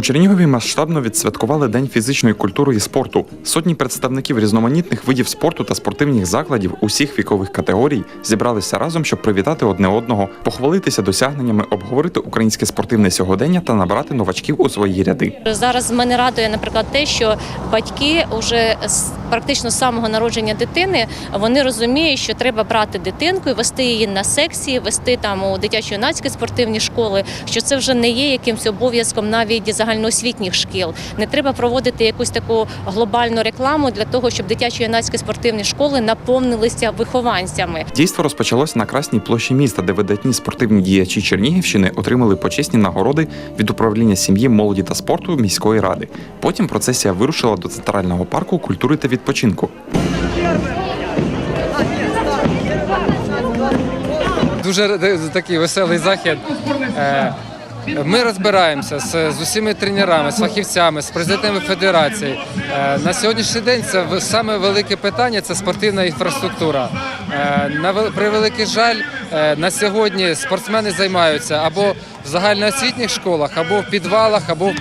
У Чернігові масштабно відсвяткували День фізичної культури і спорту. Сотні представників різноманітних видів спорту та спортивних закладів усіх вікових категорій зібралися разом, щоб привітати одне одного, похвалитися досягненнями, обговорити українське спортивне сьогодення та набрати новачків у свої ряди. Зараз мене радує, наприклад, те, що батьки вже практично самого народження дитини вони розуміють, що треба брати дитинку і вести її на секції, вести там у дитячо-юнацькі спортивні школи. Що це вже не є якимось обов'язком навіть загальноосвітніх шкіл. Не треба проводити якусь таку глобальну рекламу для того, щоб дитячо-юнацькі спортивні школи наповнилися вихованцями. Дійство розпочалось на Красній площі міста, де видатні спортивні діячі Чернігівщини отримали почесні нагороди від управління сім'ї, молоді та спорту міської ради. Потім процесія вирушила до центрального парку культури та відпочинку. дуже такий веселий захід. Ми розбираємося з, з усіма тренерами, з фахівцями, з президентами федерації. Е, На сьогоднішній день це саме велике питання це спортивна інфраструктура. Е, На вел- превеликий жаль, е, на сьогодні спортсмени займаються або в загальноосвітніх школах, або в підвалах, або в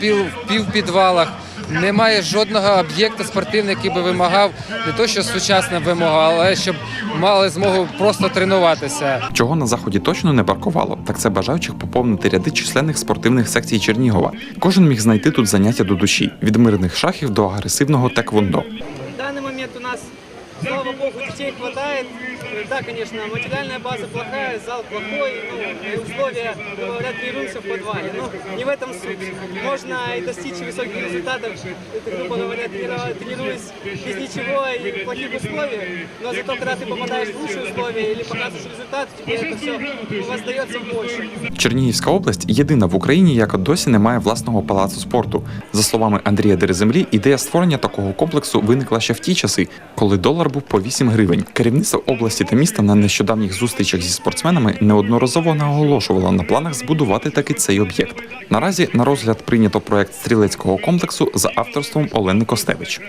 півпідвалах. Немає жодного об'єкта спортивного, який би вимагав не то, що сучасна вимога, але щоб мали змогу просто тренуватися. Чого на заході точно не паркувало, так це бажаючих поповнити ряди численних спортивних секцій Чернігова. Кожен міг знайти тут заняття до душі від мирних шахів до агресивного теквондо. В даний момент у нас, слава богу, детей хватает. Да, конечно, материальная база плохая, зал плохой, ну, и условия, говорят, тренируемся в подвале. Но не в этом суть. Можно и достичь высоких результатов, это, грубо говоря, тренира- тренируясь без ничего и плохих условий, но зато, когда ты попадаешь в лучшие условия или показываешь результат, тебе это все воздается больше. Чернігівська область єдина в Україні, яка досі не має власного палацу спорту. За словами Андрія Дереземлі, ідея створення такого комплексу виникла ще в ті часи, коли долар був по 8 гривень. Керівництво області та міста на нещодавніх зустрічах зі спортсменами неодноразово наголошувало на планах збудувати таки цей об'єкт. Наразі на розгляд прийнято проект стрілецького комплексу за авторством Олени Костевич.